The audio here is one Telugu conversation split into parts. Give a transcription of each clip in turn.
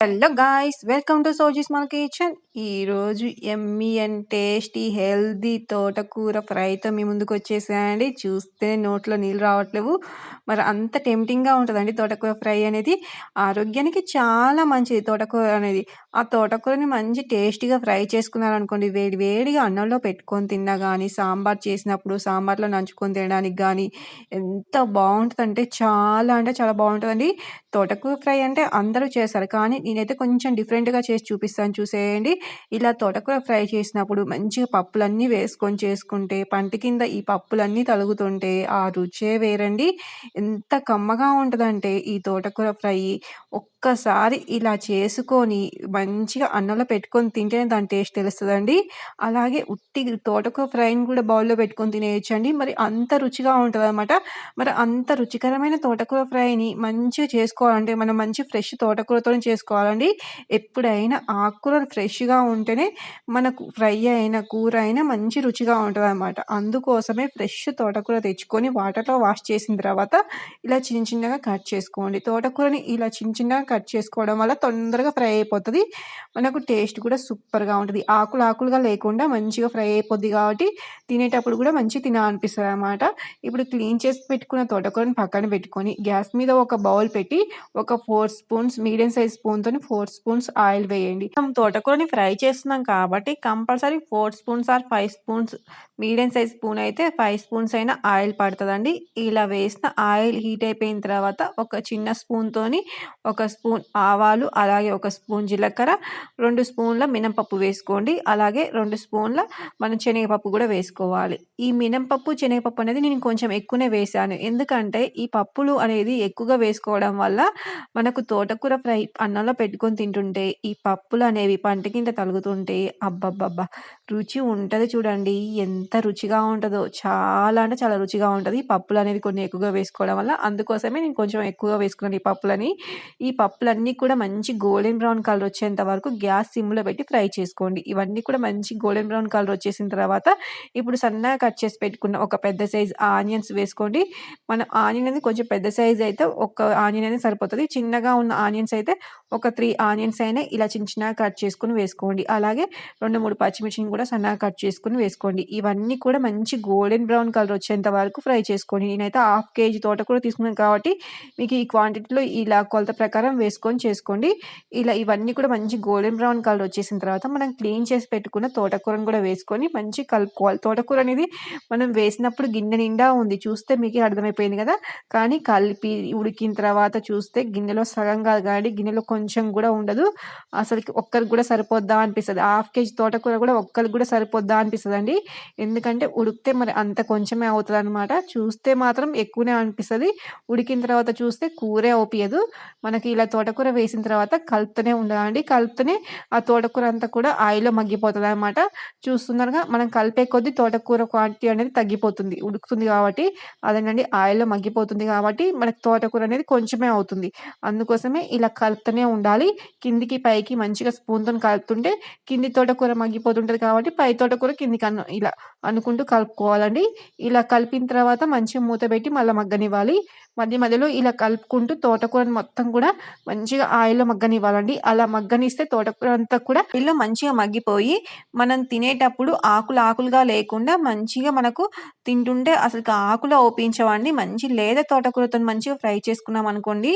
హలో గాయస్ వెల్కమ్ టు సోజీస్ మన కిచెన్. ఈరోజు ఎమ్మీ అండ్ టేస్టీ హెల్దీ తోటకూర ఫ్రైతో మీ ముందుకు వచ్చేసాయండి చూస్తే నోట్లో నీళ్ళు రావట్లేవు. మరి అంత టెంప్టింగ్గా ఉంటుందండి తోటకూర ఫ్రై అనేది. ఆరోగ్యానికి చాలా మంచిది తోటకూర అనేది. ఆ తోటకూరని మంచి టేస్టీగా ఫ్రై చేసుకున్నారనుకోండి వేడి వేడిగా అన్నంలో పెట్టుకొని తిన్నా కానీ సాంబార్ చేసినప్పుడు సాంబార్లో నంచుకొని తినడానికి కానీ ఎంత బాగుంటుందంటే చాలా అంటే చాలా బాగుంటుందండి. తోటకూర ఫ్రై అంటే అందరూ చేస్తారు కానీ నేనైతే కొంచెం డిఫరెంట్గా చేసి చూపిస్తాను చూసేయండి. ఇలా తోటకూర ఫ్రై చేసినప్పుడు మంచిగా పప్పులన్నీ వేసుకొని చేసుకుంటే పంట కింద ఈ పప్పులన్నీ తలుగుతుంటే ఆ రుచే వేరండి. ఎంత కమ్మగా ఉంటుందంటే ఈ తోటకూర ఫ్రై ఒక్కసారి ఇలా చేసుకొని మంచిగా అన్నంలో పెట్టుకొని తింటేనే దాని టేస్ట్ తెలుస్తుందండి. అలాగే ఉట్టి తోటకూర ఫ్రైని కూడా బౌల్లో పెట్టుకొని తినేయచ్చండి. మరి అంత రుచిగా ఉంటుంది అనమాట మరి అంత రుచికరమైన తోటకూర ఫ్రైని మంచిగా చేసుకోవాలంటే మనం మంచి ఫ్రెష్ తోటకూరతో చేసుకోవాలండి. ఎప్పుడైనా ఆకుకూరలు ఫ్రెష్గా ఉంటేనే మనకు ఫ్రై అయినా కూర అయినా మంచి రుచిగా ఉంటుంది అనమాట అందుకోసమే ఫ్రెష్ తోటకూర తెచ్చుకొని వాటర్లో వాష్ చేసిన తర్వాత ఇలా చిన్న చిన్నగా కట్ చేసుకోండి. తోటకూరని ఇలా చిన్న చిన్నగా కట్ చేసుకోవడం వల్ల తొందరగా ఫ్రై అయిపోతుంది. మనకు టేస్ట్ కూడా సూపర్గా ఉంటుంది. ఆకులు ఆకులుగా లేకుండా మంచిగా ఫ్రై అయిపోద్ది కాబట్టి తినేటప్పుడు కూడా మంచి తినాలనిపిస్తుంది అనమాట ఇప్పుడు క్లీన్ చేసి పెట్టుకున్న తోటకూరని పక్కన పెట్టుకొని గ్యాస్ మీద ఒక బౌల్ పెట్టి ఒక ఫోర్ స్పూన్స్ మీడియం సైజ్ స్పూన్తో ఫోర్ స్పూన్స్ ఆయిల్ వేయండి. మనం తోటకూరని ఫ్రై చేస్తున్నాం కాబట్టి compulsory four spoons or five spoons medium size spoon అయితే ఫైవ్ స్పూన్స్ అయినా ఆయిల్ పడుతుందండి. ఇలా వేసిన ఆయిల్ హీట్ అయిపోయిన తర్వాత ఒక చిన్న స్పూన్తోని ఒక స్పూన్ ఆవాలు అలాగే ఒక స్పూన్ జీలకర్ర రెండు స్పూన్ల మినపప్పు వేసుకోండి. అలాగే రెండు స్పూన్ల మనం శనగపప్పు కూడా వేసుకోవాలి. ఈ మినపప్పు శనగపప్పు అనేది నేను కొంచెం ఎక్కువనే వేసాను ఎందుకంటే ఈ పప్పులు అనేది ఎక్కువగా వేసుకోవడం వల్ల మనకు తోటకూర ఫ్రై అన్నంలో పెట్టుకొని తింటుంటే ఈ పప్పులు అనేవి పంట కింద తలుగుతుంటే అబ్బబ్బబ్బా! రుచి ఉంటుంది చూడండి. ఎంత రుచిగా ఉంటుందో! చాలా అంటే చాలా రుచిగా ఉంటుంది. ఈ పప్పులు అనేవి కొన్ని ఎక్కువగా వేసుకోవడం వల్ల అందుకోసమే నేను కొంచెం ఎక్కువగా వేసుకున్నాను ఈ పప్పులని. ఈ పప్పు పప్పులన్నీ కూడా మంచి గోల్డెన్ బ్రౌన్ కలర్ వచ్చేంత వరకు గ్యాస్ సిమ్లో పెట్టి ఫ్రై చేసుకోండి. ఇవన్నీ కూడా మంచి గోల్డెన్ బ్రౌన్ కలర్ వచ్చేసిన తర్వాత ఇప్పుడు సన్నగా కట్ చేసి పెట్టుకున్న ఒక పెద్ద సైజ్ ఆనియన్స్ వేసుకోండి. మనం ఆనియన్ అనేది కొంచెం పెద్ద సైజ్ అయితే ఒక ఆనియన్ అనేది సరిపోతుంది. చిన్నగా ఉన్న ఆనియన్స్ అయితే ఒక త్రీ ఆనియన్స్ అయినా ఇలా చిన్న చిన్నగా కట్ చేసుకుని వేసుకోండి. అలాగే రెండు మూడు పచ్చిమిర్చిని కూడా సన్నగా కట్ చేసుకుని వేసుకోండి. ఇవన్నీ కూడా మంచి గోల్డెన్ బ్రౌన్ కలర్ వచ్చేంత వరకు ఫ్రై చేసుకోండి. నేనైతే హాఫ్ కేజీ తోట కూడా తీసుకున్నాను కాబట్టి మీకు ఈ క్వాంటిటీలో ఇలా కొలత ప్రకారం వేసుకొని చేసుకోండి. ఇలా ఇవన్నీ కూడా మంచి గోల్డెన్ బ్రౌన్ కలర్ వచ్చేసిన తర్వాత మనం క్లీన్ చేసి పెట్టుకున్న తోటకూరను కూడా వేసుకొని మంచి కలుపుకోవాలి. తోటకూర అనేది మనం వేసినప్పుడు గిన్నె నిండా ఉంది. చూస్తే మీకు అర్థమైపోయింది కదా? కానీ కలిపి ఉడికిన తర్వాత చూస్తే గిన్నెలో సగం కాదు కానీ గిన్నెలో కొంచెం కూడా ఉండదు. అసలుకి ఒక్కరికి కూడా సరిపోద్దా అనిపిస్తుంది. హాఫ్ కేజీ తోటకూర కూడా ఒక్కరికి కూడా సరిపోద్దా అనిపిస్తుంది అండి ఎందుకంటే ఉడికితే మరి అంత కొంచెమే అవుతుంది అనమాట చూస్తే మాత్రం ఎక్కువనే అనిపిస్తుంది. ఉడికిన తర్వాత చూస్తే కూరే ఓపియదు మనకి ఇలా తోటకూర వేసిన తర్వాత కలుపుతూనే ఉండాలండి. కలుపుతూనే ఆ తోటకూర అంతా కూడా ఆయిల్లో మగ్గిపోతుంది అనమాట చూస్తున్నారుగా మనం కలిపే కొద్దీ తోటకూర క్వాంటిటీ అనేది తగ్గిపోతుంది. ఉడుకుతుంది కాబట్టి అదేనండి ఆయిల్లో మగ్గిపోతుంది కాబట్టి మనకు తోటకూర అనేది కొంచెమే అవుతుంది. అందుకోసమే ఇలా కలుపుతూనే ఉండాలి. కిందికి పైకి మంచిగా స్పూన్తో కలుపుతుంటే కింది తోటకూర మగ్గిపోతుంటుంది కాబట్టి పై తోటకూర కిందికి అను ఇలా అనుకుంటూ కలుపుకోవాలండి. ఇలా కలిపిన తర్వాత మంచిగా మూత పెట్టి మళ్ళీ మగ్గనివ్వాలి. మధ్య మధ్యలో ఇలా కలుపుకుంటూ తోటకూరని మొత్తం కూడా మంచిగా ఆయిల్లో మగ్గనివ్వాలండి. అలా మగ్గనిస్తే తోటకూర అంతా కూడా ఇల్లు మంచిగా మగ్గిపోయి మనం తినేటప్పుడు ఆకులు ఆకులుగా లేకుండా మంచిగా మనకు తింటుంటే అసలు ఆకులు ఓపించవండి. మంచి లేదా తోటకూరతో మంచిగా ఫ్రై చేసుకున్నాం అనుకోండి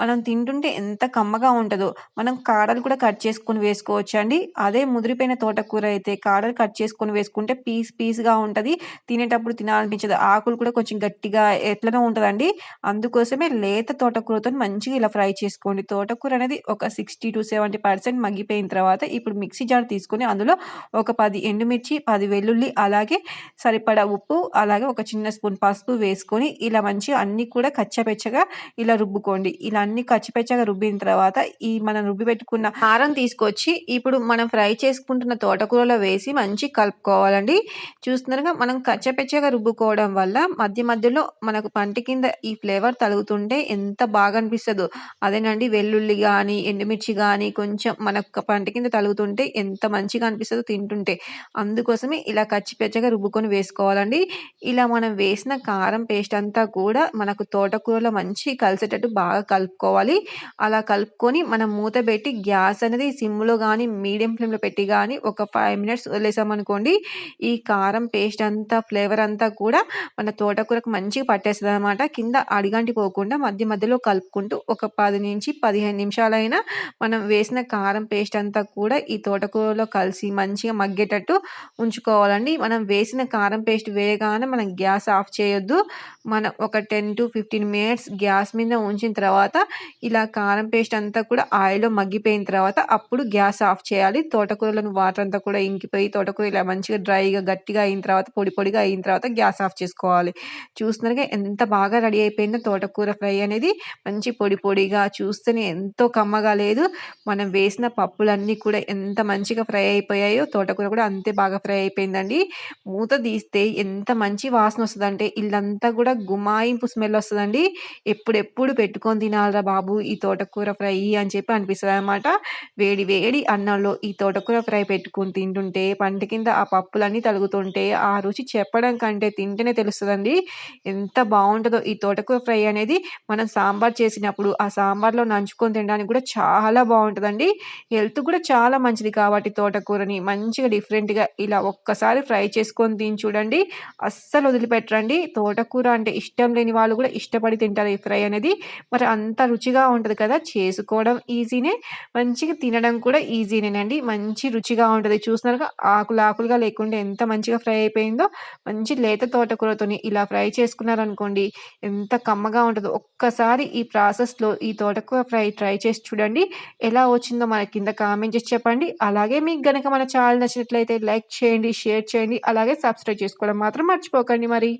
మనం తింటుంటే ఎంత కమ్మగా ఉంటుందో. మనం కాడలు కూడా కట్ చేసుకొని వేసుకోవచ్చు అండి అదే ముదిరిపోయిన తోటకూర అయితే కాడలు కట్ చేసుకొని వేసుకుంటే పీస్ పీస్గా ఉంటుంది. తినేటప్పుడు తినాలనిపించదు. ఆకులు కూడా కొంచెం గట్టిగా ఎట్లనో ఉంటుందండి. అందుకోసమే లేత తోటకూరతో మంచిగా ఇలా ఫ్రై చేసుకోండి తోటకూర అనేది ఒక సిక్స్టీ టు సెవెంటీ పర్సెంట్ మగ్గిపోయిన తర్వాత ఇప్పుడు మిక్సీ జార్ తీసుకొని అందులో ఒక పది ఎండుమిర్చి పది వెల్లుల్లి అలాగే సరిపడా ఉప్పు అలాగే ఒక చిన్న స్పూన్ పసుపు వేసుకొని ఇలా మంచిగా అన్నీ కూడా కచ్చపెచ్చగా ఇలా రుబ్బుకోండి. ఇలా అన్ని కచ్చపెచ్చగా రుబ్బిన తర్వాత ఈ మనం రుబ్బి పెట్టుకున్న కారం తీసుకొచ్చి ఇప్పుడు మనం ఫ్రై చేసుకుంటున్న తోటకూరలో వేసి మంచి కలుపుకోవాలండి. చూస్తున్నారుగా మనం కచ్చపెచ్చగా రుబ్బుకోవడం వల్ల మధ్య మధ్యలో మనకు పంట కింద ఈ ఫ్లేవర్ తలుగుతుంటే ఎంత బాగా అనిపిస్తుందో. అదే అండి వెల్లుల్లి కానీ ఎండుమిర్చి కానీ కొంచెం మనకు పంట కింద తలుగుతుంటే ఎంత మంచిగా అనిపిస్తుందో తింటుంటే. అందుకోసమే ఇలా కచ్చిపచ్చగా రుబ్బుకొని వేసుకోవాలండి. ఇలా మనం వేసిన కారం పేస్ట్ అంతా కూడా మనకు తోటకూరలో మంచి కలిసేటట్టు బాగా కలుపుకోవాలి. అలా కలుపుకొని మనం మూత పెట్టి గ్యాస్ అనేది సిమ్‌లో కానీ మీడియం ఫ్లేమ్‌లో పెట్టి కానీ ఒక ఫైవ్ మినిట్స్ వదిలేసామనుకోండి ఈ కారం పేస్ట్ అంతా ఫ్లేవర్ అంతా కూడా మన తోటకూరకు మంచిగా పట్టేస్తుంది అనమాట కింద అడిగంటి పోకుండా మధ్య మధ్యలో కలుపుకుంటూ ఒక 10-15 నిమిషాలైనా మనం వేసిన కారం పేస్ట్ అంతా కూడా ఈ తోటకూరలో కలిసి మంచిగా మగ్గేటట్టు ఉంచుకోవాలండి. మనం వేసిన కారం పేస్ట్ వేయగానే మనం గ్యాస్ ఆఫ్ చేయొద్దు. మనం ఒక 10-15 మినిట్స్ గ్యాస్ మీద ఉంచిన తర్వాత ఇలా కారం పేస్ట్ అంతా కూడా ఆయిల్‌లో మగ్గిపోయిన తర్వాత అప్పుడు గ్యాస్ ఆఫ్ చేయాలి. తోటకూరలోని వాటర్ అంతా కూడా ఇంకిపోయి తోటకూర ఇలా మంచిగా డ్రైగా గట్టిగా అయిన తర్వాత పొడి పొడిగా అయిన తర్వాత గ్యాస్ ఆఫ్ చేసుకోవాలి. చూస్తున్నారుగా ఎంత బాగా రెడీ అయిపోయిందో తోటకూర ఫ్రై అనేది. మంచి పొడి పొడిగా చూస్తేనే ఎంతో కమ్మగా లేదు. మనం వేసిన పప్పులన్నీ కూడా ఎంత మంచిగా ఫ్రై అయిపోయాయో తోటకూర కూడా అంతే బాగా ఫ్రై అయిపోయిందండి. మూత తీస్తే ఎంత మంచి వాసన వస్తుందంటే ఇల్లంతా కూడా గుమాయింపు స్మెల్ వస్తుందండి ఎప్పుడెప్పుడు పెట్టుకొని తినాలిరా బాబు ఈ తోటకూర ఫ్రై అని చెప్పి అనిపిస్తుంది అనమాట వేడి వేడి అన్నంలో ఈ తోటకూర ఫ్రై పెట్టుకొని తింటుంటే పంట కింద ఆ పప్పులన్నీ తలుగుతుంటే ఆ రుచి చెప్పడం కంటే తింటేనే తెలుస్తుందండి ఎంత బాగుంటుందో ఈ తోటకూర ఫ్రై అనేది. మనం సాంబార్ చేసినప్పుడు ఆ సాంబార్ సాంబార్‌లో నంచుకొని తినడానికి కూడా చాలా బాగుంటుందండి హెల్త్ కూడా చాలా మంచిది కాబట్టి తోటకూరని మంచిగా డిఫరెంట్‌గా ఇలా ఒక్కసారి ఫ్రై చేసుకొని తిని చూడండి. అస్సలు వదిలిపెట్టరండి. తోటకూర అంటే ఇష్టం లేని వాళ్ళు కూడా ఇష్టపడి తింటారు ఈ ఫ్రై అనేది. మరి అంత రుచిగా ఉంటుంది కదా! చేసుకోవడం ఈజీనే. మంచిగా తినడం కూడా ఈజీనేనండి. మంచి రుచిగా ఉంటుంది చూసినారుగా ఆకులు ఆకులుగా లేకుండా ఎంత మంచిగా ఫ్రై అయిపోయిందో. మంచి లేత తోటకూరతోని ఇలా ఫ్రై చేసుకున్నారనుకోండి ఎంత కమ్మగా ఉంటుందో ఒక్కసారి ఈ ప్రాసెస్‌లో ఈ తోట తక్కువ ఫ్రై ట్రై చేసి చూడండి. ఎలా వచ్చిందో మన కింద కామెంట్ చేసి చెప్పండి. అలాగే మీకు గనక మన ఛానల్ నచ్చినట్లయితే లైక్ చేయండి, షేర్ చేయండి. అలాగే సబ్స్క్రైబ్ చేసుకోవడం మాత్రం మర్చిపోకండి మరి.